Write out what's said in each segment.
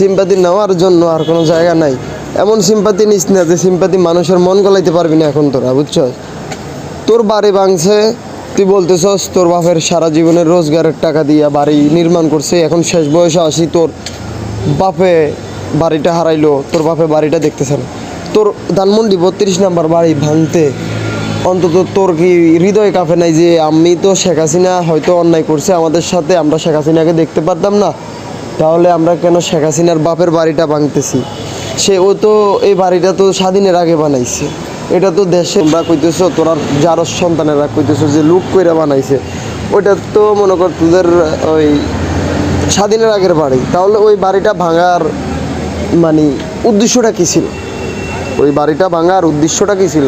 Sympathy নেওয়ার জন্য আর কোনো জায়গা নাই। এমন সিম্পাতি নিস না যে সিম্পাতি মানুষের মন গলাইতে পারবি না এখন তোরা বুঝছ তোর বাড়ি ভাঙছে, তুই বলতেছস তোর বাপের সারা জীবনের রোজগারের টাকা দিয়া বাড়ি নির্মাণ করছে, এখন শেষ বয়সে আসি তোর বাপে বাড়িটা হারাইলো, তোর বাপে বাড়িটা দেখতেছে না। তোর ধানমন্ডি বত্রিশ নাম্বার বাড়ি ভাঙতে অন্তত তোর কি হৃদয় কাঁপে নাই যে আমি তো শেখ হাসিনা হয়তো অন্যায় করছে, আমাদের সাথে আমরা শেখ হাসিনাকে দেখতে পারতাম না? তাহলে আমরা কেন শেখ হাসিনার বাপের বাড়িটা ভাঙতেছি? সে ও তো এই বাড়িটা তো স্বাধীনের আগে বানাইছে। এটা তো দেশে আমরা কইতেছ, তোরা যার সন্তানেরা কইতেছ যে লুক কইরা বানাইছে। ওইটা তো মনে কর তোদের, ওই স্বাধীনের আগের বাড়ি। তাহলে ওই বাড়িটা ভাঙার মানে উদ্দেশ্যটা কী ছিল? ওই বাড়িটা ভাঙার উদ্দেশ্যটা কী ছিল?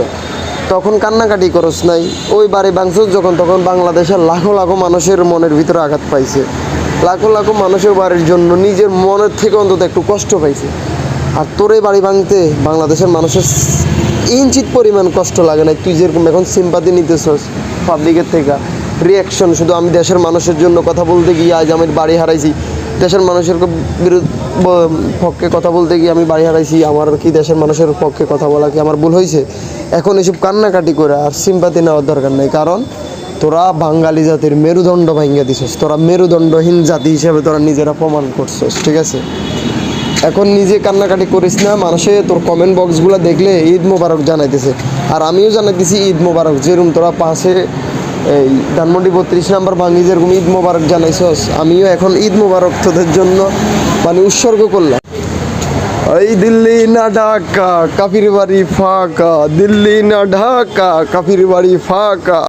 তখন কান্নাকাটি করস নাই। ওই বাড়ি ভাঙছ যখন, তখন বাংলাদেশের লাখো লাখো মানুষের মনের ভিতরে আঘাত পাইছে। লাখো লাখো মানুষের বাড়ির জন্য নিজের মনের থেকে অন্তত একটু কষ্ট পাইছে। আর তোর এই বাড়ি ভাঙতে বাংলাদেশের মানুষের ইঞ্চিত পরিমাণ কষ্ট লাগে না। তুই যেরকম এখন সিম্পাতি নিতেছস পাবলিকের থেকে রিয়াকশন শুধু আমি দেশের মানুষের জন্য কথা বলতে গিয়ে আজ আমি বাড়ি হারাইছি। দেশের মানুষের বিরুদ্ধে পক্ষে কথা বলতে গিয়ে আমি বাড়ি হারাইছি। আমার কি দেশের মানুষের পক্ষে কথা বলা কি আমার ভুল হয়েছে এখন এসব কান্নাকাটি করে আর সিম্পাতি নেওয়ার দরকার নেই। কারণ তোরা বাঙালি জাতির মেরুদণ্ড ভাঙ্গা দিছস, তোরা মেরুদণ্ডহীন জাতি হিসেবে তোরা নিজেরা প্রমাণ করছস, ঠিক আছে? এখন নিজে কান্নাকাটি করিস না, মানুষে তোর কমেন্ট বক্সগুলো দেখলে ঈদ মোবারক জানাইতেছে। আর আমিও জানাইতেছি ঈদ মোবারক, যেরকম তোরা পাশে এই ধানমন্ডি বত্রিশ নাম্বার ভাঙি যেরকম ঈদ মোবারক জানাইছস, আমিও এখন ঈদ মোবারক তোদের জন্য মানে উৎসর্গ করলাম। এই দিল্লি না ঢাকা কাফির বাড়ি ফাঁকা, দিল্লি না ঢাকা কাফির বাড়ি ফাঁকা।